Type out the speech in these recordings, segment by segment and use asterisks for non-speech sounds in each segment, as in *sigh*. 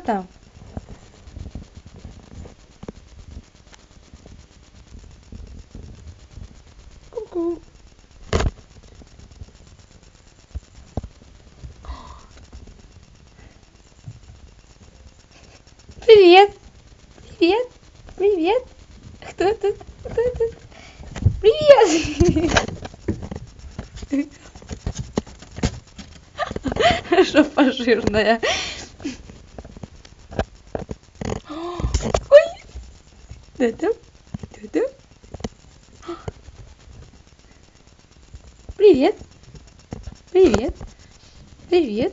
там? Ку-ку. Привет! Привет! Привет! Кто тут? Кто тут? Привет! *laughs* Жопа жирная. Да-да. Да-да. Привет. Привет. Привет.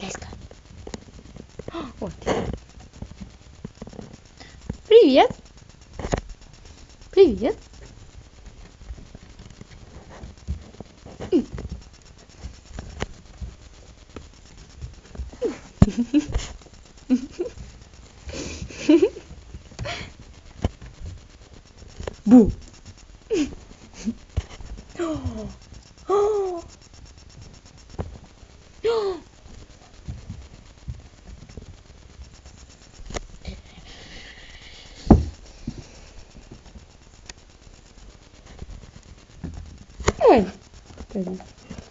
Леска. Вот. Привет. Привет. 무. 응.